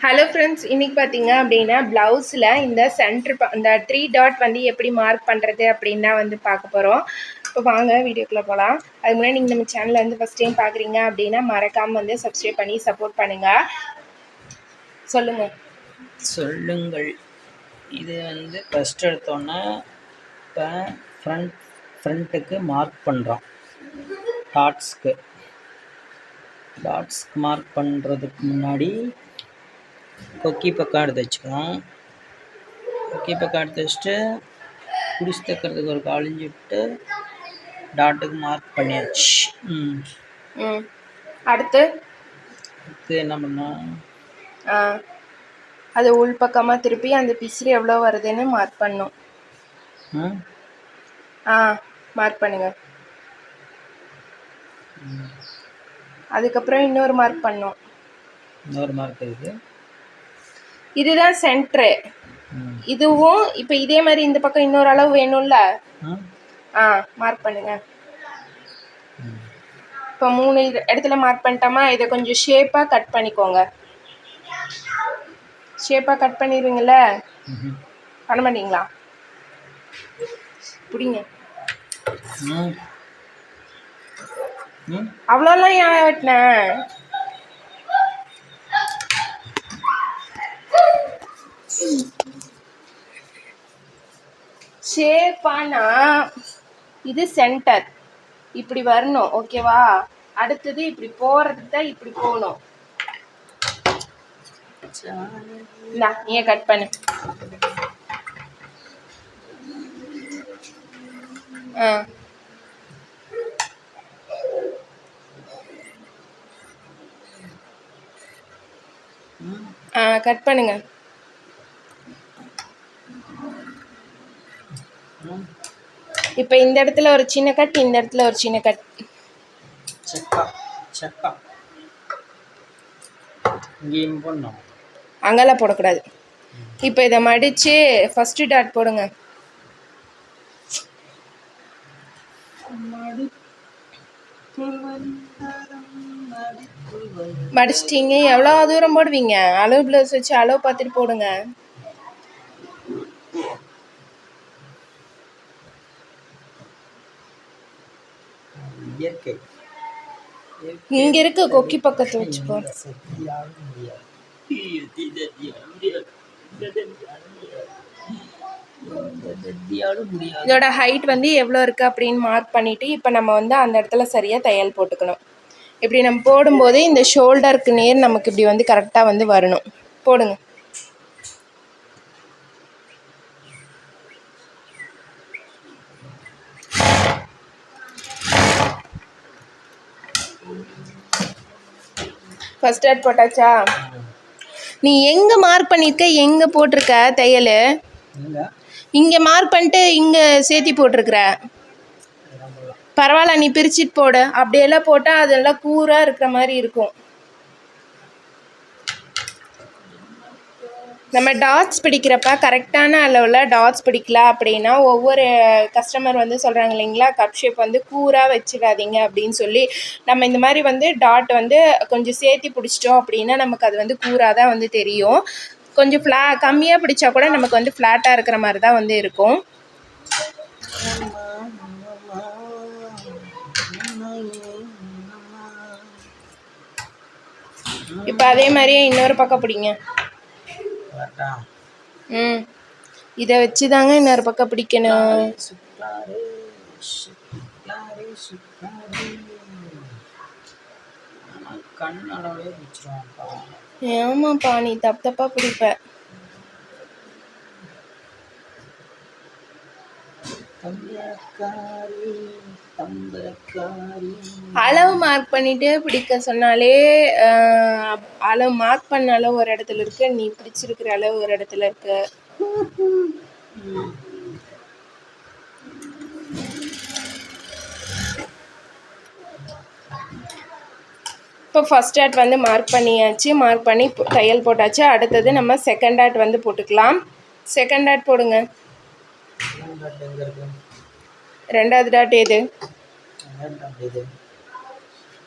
Hello friends இன்றைக்கி பார்த்தீங்க அப்படின்னா ப்ளவுஸில் இந்த சென்டர் இந்த த்ரீ டாட் வந்து எப்படி மார்க் பண்ணுறது அப்படின்னா வந்து பார்க்க போகிறோம் இப்போ வாங்க வீடியோக்குள்ளே போகலாம் அதுக்கு முன்னாடி நீங்கள் நம்ம சேனலில் வந்து ஃபஸ்ட் டைம் பார்க்குறீங்க அப்படின்னா மறக்காமல் வந்து சப்ஸ்கிரைப் பண்ணி சப்போர்ட் பண்ணுங்கள் சொல்லுங்கள் சொல்லுங்கள். இது வந்து ஃபஸ்ட் எடுத்தோன்னே இப்போ ஃப்ரண்ட் ஃப்ரண்ட்டுக்கு மார்க் பண்ணுறோம் டாட்ஸ்க்கு டாட்ஸ்க்கு மார்க் பண்ணுறதுக்கு முன்னாடி கொக்கி பக்கம் எடுத்து வச்சுக்கணும் கொக்கி பக்கம் எடுத்து வச்சுட்டு குடிச்சு தைக்கிறதுக்கு ஒரு காலிஞ்சு விட்டு டாட்டுக்கு மார்க் பண்ணியாச்சு. ம். ம். அடுத்து? அடுத்து என்ன பண்ணோம்? அது உள் பக்கமாக திருப்பி அந்த பிசிறு எவ்வளோ வருதுன்னு மார்க் பண்ணும். ம் ஆ மார்க் பண்ணுங்கள் அதுக்கப்புறம் இன்னொரு மார்க் பண்ணும். இன்னொரு மார்க் இருக்குது இதுதான் சென்ட்ரு இதுவும் இப்போ இதே மாதிரி இந்த பக்கம் இன்னொரு அளவு வேணும்ல? ஆ. மார்க் பண்ணுங்க. இப்போ மூணு இடத்துல மார்க் பண்ணிட்டோமா இதை கொஞ்சம் ஷேப்பாக கட் பண்ணிக்கோங்க. ஷேப்பாக கட் பண்ணிடுவீங்கள. பண்ண மாட்டீங்களா? பிடிங்க. அவ்வளோலாம் ஏன் வெட்டினேன் ஷேப்பானா இது சென்டர் இப்படி வரணும் ஓகேவா அடுத்தது இப்படி போறது தான் இப்படி போகணும். நீ கட் பண்ணு. ஆ. ஆ கட் பண்ணுங்க. இப்போ இந்த இடத்துல ஒரு சின்ன கட் இந்த இடத்துல ஒரு சின்ன கட். செக்கா செக்கா. இங்கேயும் பண்ணோம் அங்கெல்லாம் போடக்கூடாது. இப்போ இதை மடித்து ஃபஸ்ட்டு டாட் போடுங்க. மடிச்சிட்டிங்க. எவ்வளோ தூரம் போடுவீங்க? அளவு ப்ளவுஸ் வச்சு அளவு பார்த்துட்டு போடுங்க. இருக்கு. இங்கே இருக்க கொக்கி பக்கத்தை வச்சு போ இதோட ஹைட் வந்து எவ்வளோ இருக்குது அப்படின்னு மார்க் பண்ணிவிட்டு இப்போ நம்ம வந்து அந்த இடத்துல சரியாக தையல் போட்டுக்கணும். இப்படி நம்ம போடும்போது இந்த ஷோல்டருக்கு நேர் நமக்கு இப்படி வந்து கரெக்டாக வந்து வரணும். போடுங்க. ஃபர்ஸ்ட் ஆட் போட்டாச்சா? நீ எங்கே மார்க் பண்ணியிருக்க எங்கே போட்டிருக்க? தையல்? இங்கே மார்க் பண்ணிட்டு இங்கே சேர்த்தி போட்டிருக்கிற. பரவாயில்ல நீ பிரிச்சுட்டு போடு. அப்படியெல்லாம் போட்டால் அதெல்லாம் கூராக இருக்கிற மாதிரி இருக்கும். நம்ம டாட்ஸ் பிடிக்கிறப்ப கரெக்டான அளவில் டாட்ஸ் பிடிக்கல அப்படின்னா ஒவ்வொரு கஸ்டமர் வந்து சொல்கிறாங்க இல்லைங்களா? கப் ஷேப் வந்து கூராக வச்சிடாதீங்க அப்படின்னு சொல்லி நம்ம இந்த மாதிரி வந்து டாட் வந்து கொஞ்சம் சேர்த்தி பிடிச்சிட்டோம் அப்படின்னா நமக்கு அது வந்து கூராக தான் வந்து தெரியும். கொஞ்சம் ஃப்ளா கம்மியாக பிடிச்சா கூட நமக்கு வந்து ஃப்ளாட்டாக இருக்கிற மாதிரி தான் வந்து இருக்கும். இப்போ அதே மாதிரியே இன்னொரு பக்கம் பிடிங்க. ம். இதை வச்சு தாங்க இன்னொரு பக்கம் பிடிக்கணும். ஆமாப்பா நீ தப்பு தப்பாக பிடிப்ப. தம்பரக்காரி அளவு மார்க் பண்ணிட்டு பிடிக்க சொன்னாலே அளவு மார்க் பண்ண அளவு ஒரு இடத்துல இருக்கு நீ பிடிச்சிருக்கிற அளவு ஒரு இடத்துல இருக்கு. இப்போ ஃபர்ஸ்ட் ஆட் வந்து மார்க் பண்ணியாச்சு மார்க் பண்ணி தையல் போட்டாச்சு. அடுத்தது நம்ம செகண்ட் ஆட் வந்து போட்டுக்கலாம். செகண்ட் ஆட் போடுங்க. ரெண்டாவது டாட் எது?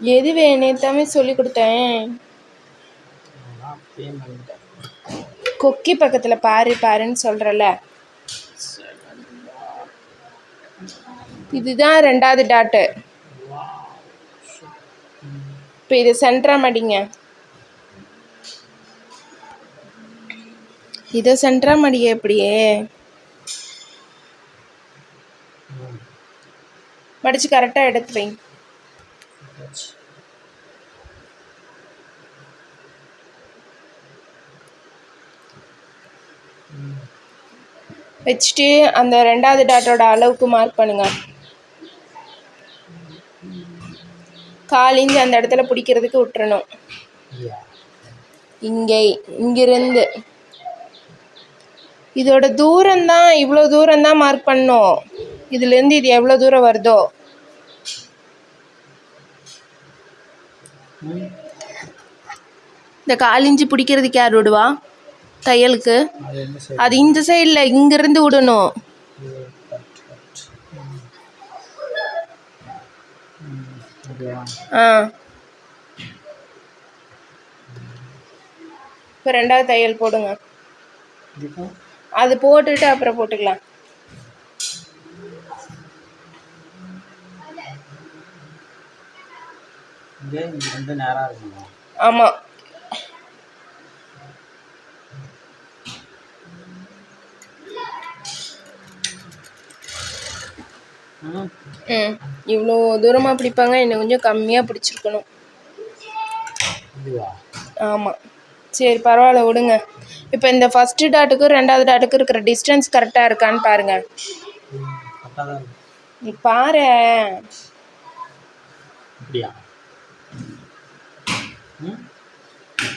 எது வேணும் எல்லாமே சொல்லி கொடுத்தேன். கொக்கி பக்கத்தில் பாரு பாருன்னு சொல்கிறல இதுதான் ரெண்டாவது டாட்டு இப்போ இதை சென்டராக மடிங்க. இதை சென்டரா மடிய எப்படியே மடிச்சு கரெக்டாக எடுத்து வை. வச்சுட்டு அந்த ரெண்டாவது டாட்டோட அளவுக்கு மார்க் பண்ணுங்க. கால் அந்த இடத்துல பிடிக்கிறதுக்கு விட்டுறணும். இங்கே இங்கிருந்து. இதோட தூரம் தான் இவ்வளோ தூரம் தான் மார்க் பண்ணோம் இதுலேருந்து இது எவ்வளோ தூரம் வருதோ? இந்த கால் இன்ச்சு பிடிக்கிறதுக்கு யார் விடுவா? தையலுக்கு? அது இந்த சைடில் இங்கேருந்து விடணும். ஆ. இப்போ ரெண்டாவது தையல் போடுங்க. அது போட்டுட்டு அப்புறம் போட்டுக்கலாம் இங்கே இங்கே ரெண்டு நேராக இருக்கணும் ஆமாம் ம். இவ்வளோ தூரமாக பிடிப்பாங்க இன்னும் கொஞ்சம் கம்மியாக பிடிச்சிருக்கணும். ஆமாம் சரி பரவாயில்ல விடுங்க. இப்போ இந்த ஃபஸ்ட்டு டாட்டுக்கும் ரெண்டாவது டாட்டுக்கும் இருக்கிற டிஸ்டன்ஸ் கரெக்டாக இருக்கான்னு இருக்கு. நீ பாரு.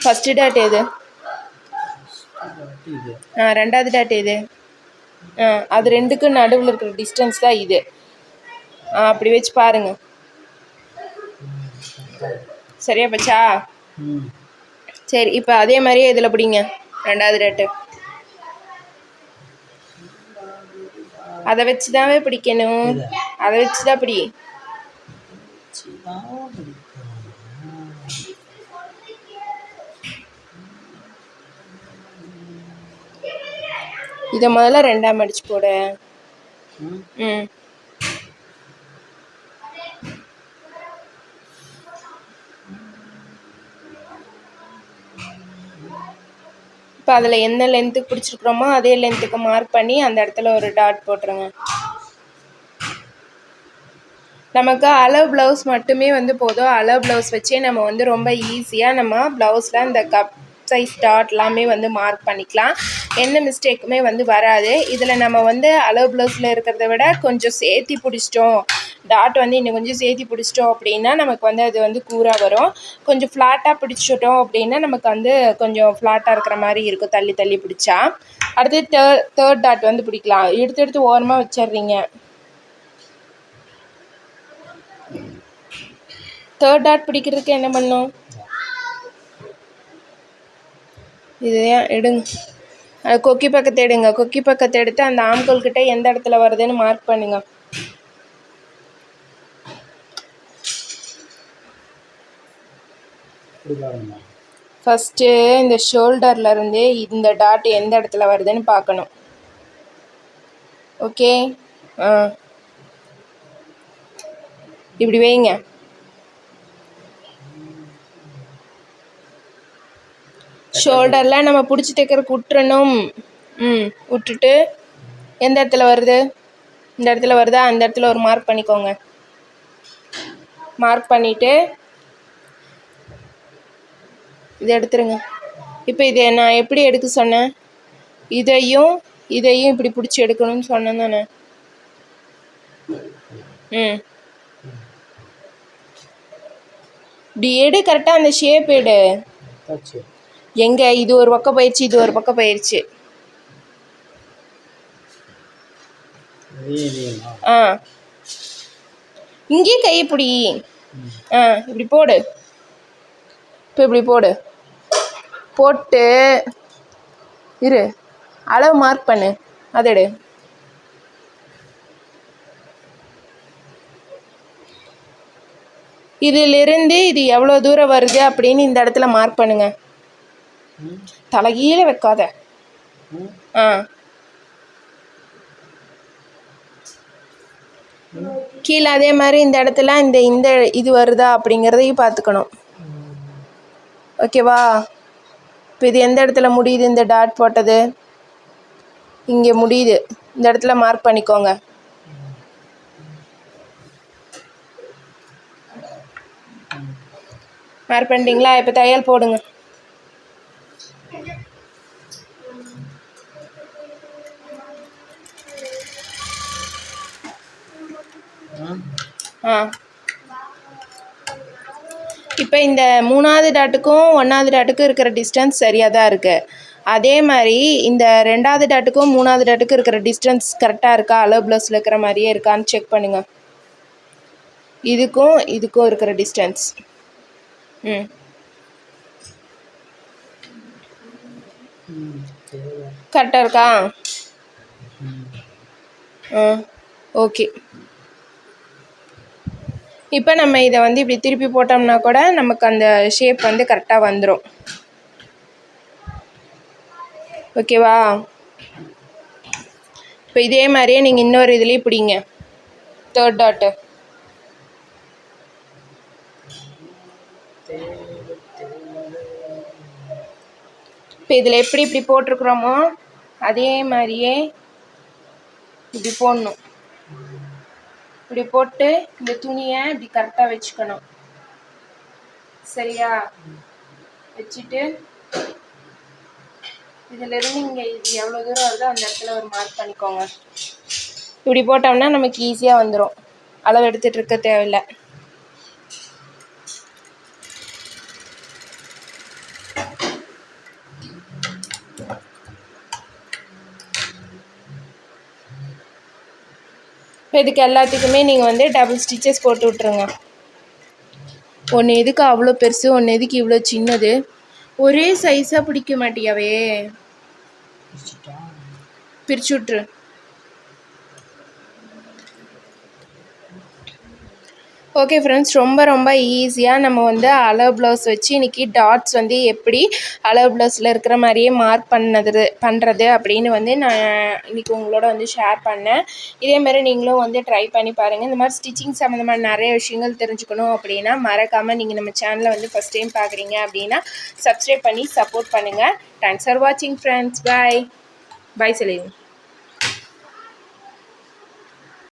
அப்படியா ம் எது இது ஆ ரெண்டாவது டாட் எது ஆ அது ரெண்டுக்கும் நடுவில் இருக்கிற டிஸ்டன்ஸ் தான் இது ஆ அப்படி வச்சு பாருங்க சரியா பச்சா சரி இப்போ அதே மாதிரியே இதில் பிடிங்க ரெண்டாவது டேட்டு அதை வச்சு தான் பிடிக்கணும் அதை வச்சு தான் பிடி இதை முதல்ல ரெண்டாம் அடிச்சு போடு. ம். ம் இப்போ அதில் என்ன லென்த்துக்கு பிடிச்சிருக்கிறோமோ அதே லென்த்துக்கு மார்க் பண்ணி அந்த இடத்துல ஒரு டாட் போட்டுருங்க. நமக்கு அளவு ப்ளவுஸ் மட்டுமே வந்து போதும். அளவு ப்ளவுஸ் வச்சே நம்ம வந்து ரொம்ப ஈஸியாக நம்ம ப்ளவுஸில் இந்த கப் சைஸ் டாட் எல்லாமே வந்து மார்க் பண்ணிக்கலாம். எந்த மிஸ்டேக்குமே வந்து வராது. இதில் நம்ம வந்து அளவு ப்ளவுஸில் இருக்கிறத விட கொஞ்சம் சேர்த்தி பிடிச்சிட்டோம். டாட் வந்து இன்னும் கொஞ்சம் சேர்த்தி பிடிச்சிட்டோம் அப்படின்னா நமக்கு வந்து அது வந்து கூராக வரும். கொஞ்சம் ஃப்ளாட்டாக பிடிச்சிட்டோம் அப்படின்னா நமக்கு வந்து கொஞ்சம் ஃப்ளாட்டாக இருக்கிற மாதிரி இருக்கும். தள்ளி தள்ளி பிடிச்சா. அடுத்து தேர்ட் தேர்ட் டாட் வந்து பிடிக்கலாம். எடுத்து எடுத்து ஓரமாக வச்சிடுறீங்க. தேர்ட் டாட் பிடிக்கிறதுக்கு என்ன பண்ணும் இதுதான் எடுங்க. கொக்கி பக்கத்தை எடுங்க. கொக்கி பக்கத்தை எடுத்து அந்த ஆம்கோல் கிட்ட எந்த இடத்துல வருதுன்னு மார்க் பண்ணுங்க. ஃபஸ்ட்டு இந்த ஷோல்டர்ல இருந்து இந்த டாட் எந்த இடத்துல வருதுன்னு பார்க்கணும். ஓகே ஆ இப்படி வைங்க. ஷோல்டரில் நம்ம பிடிச்சி தைக்கிறக்கு விட்டுறணும் ம் விட்டுட்டு எந்த இடத்துல வருது? இந்த இடத்துல வருதா? அந்த இடத்துல ஒரு மார்க் பண்ணிக்கோங்க. மார்க் பண்ணிவிட்டு இதை எடுத்துருங்க. இப்போ இதை நான் எப்படி எடுக்க சொன்னேன்? இதையும் இதையும் இப்படி பிடிச்சி எடுக்கணும்னு சொன்னேன் தானே. ம். இப்படி எடு கரெக்டாக அந்த ஷேப் எடு. எங்கே? இது ஒரு பக்கம் போயிடுச்சு இது ஒரு பக்கம் போயிடுச்சு ஆ. இங்கேயே கை இப்படி. ஆ இப்படி போடு. இப்போ இப்படி போடு. போட்டு இரு. அளவு மார்க் பண்ணு. அதை எடு. இதிலிருந்து இது எவ்வளோ தூரம் வருது அப்படின்னு இந்த இடத்துல மார்க் பண்ணுங்கள் தலைகீழ வைக்காத. ஆ. கீழே அதே மாதிரி இந்த இடத்துல இந்த இந்த இது வருதா அப்படிங்கிறதையும் பார்த்துக்கணும். ஓகேவா? இப்போ இது எந்த இடத்துல முடியுது? இந்த டாட் போட்டது. இங்கே முடியுது. இந்த இடத்துல மார்க் பண்ணிக்கோங்க. மார்க் பண்ணிட்டீங்களா? இப்போ தையல் போடுங்க. ஆ. இப்போ இந்த மூணாவது டாட்டுக்கும் ஒன்றாவது டாட்டுக்கும் இருக்கிற டிஸ்டன்ஸ் சரியாக தான் இருக்குது அதே மாதிரி இந்த ரெண்டாவது டாட்டுக்கும் மூணாவது டாட்டுக்கும் இருக்கிற டிஸ்டன்ஸ் கரெக்டாக இருக்கா? அளவு ப்ளவுஸில் இருக்கிற மாதிரியே இருக்கான்னு செக் பண்ணுங்கள் இதுக்கும் இதுக்கும் இருக்கிற டிஸ்டன்ஸ் ம். கரெக்டாக இருக்கா? ஆ ஓகே இப்போ நம்ம இதை வந்து இப்படி திருப்பி போட்டோம்னா கூட நமக்கு அந்த ஷேப் வந்து கரெக்டாக வந்துடும் ஓகேவா இப்போ இதே மாதிரியே நீங்கள் இன்னொரு இதுலேயும் பிடிங்க தேர்ட் டாட்டு இப்போ இதில் எப்படி இப்படி போட்டிருக்குறோமோ அதே மாதிரியே இப்படி போடணும். இப்படி போட்டு இந்த துணியை இப்படி கரெக்டாக வச்சுக்கணும். சரியா? வச்சுட்டு இதிலிருந்து இங்கே இது எவ்வளோ தூரம் வருதோ அந்த இடத்துல ஒரு மார்க் பண்ணிக்கோங்க. இப்படி போட்டோம்னா நமக்கு ஈஸியாக வந்துடும் அளவு எடுத்துகிட்டு இருக்க தேவையில்லை. இப்போ இதுக்கு எல்லாத்துக்குமே நீங்கள் வந்து டபுள் ஸ்டிச்சஸ் போட்டு விட்ருங்க ஒன்று எதுக்கு அவ்வளோ பெருசு ஒன்று எதுக்கு இவ்வளோ சின்னது? ஒரே சைஸாக பிடிக்க மாட்டியாவே? பிரிச்சு விட்ரு ஓகே ஃப்ரெண்ட்ஸ் ரொம்ப ரொம்ப ஈஸியாக நம்ம வந்து அலர் ப்ளவுஸ் வச்சு இன்றைக்கி டாட்ஸ் வந்து எப்படி அலர் ப்ளவுஸில் இருக்கிற மாதிரியே மார்க் பண்ணது பண்ணுறது அப்படின்னு வந்து நான் இன்றைக்கி உங்களோட வந்து ஷேர் பண்ணேன். இதேமாரி நீங்களும் வந்து ட்ரை பண்ணி பாருங்கள் இந்த மாதிரி ஸ்டிச்சிங் சம்மந்தமான நிறைய விஷயங்கள் தெரிஞ்சுக்கணும் அப்படின்னா மறக்காமல் நீங்கள் நம்ம சேனலை வந்து ஃபஸ்ட் டைம் பார்க்குறீங்க அப்படின்னா சப்ஸ்கிரைப் பண்ணி சப்போர்ட் பண்ணுங்கள் தேங்க்ஸ் ஃபார் வாட்சிங் ஃப்ரெண்ட்ஸ் பாய் பாய் சொல்லிடுங்க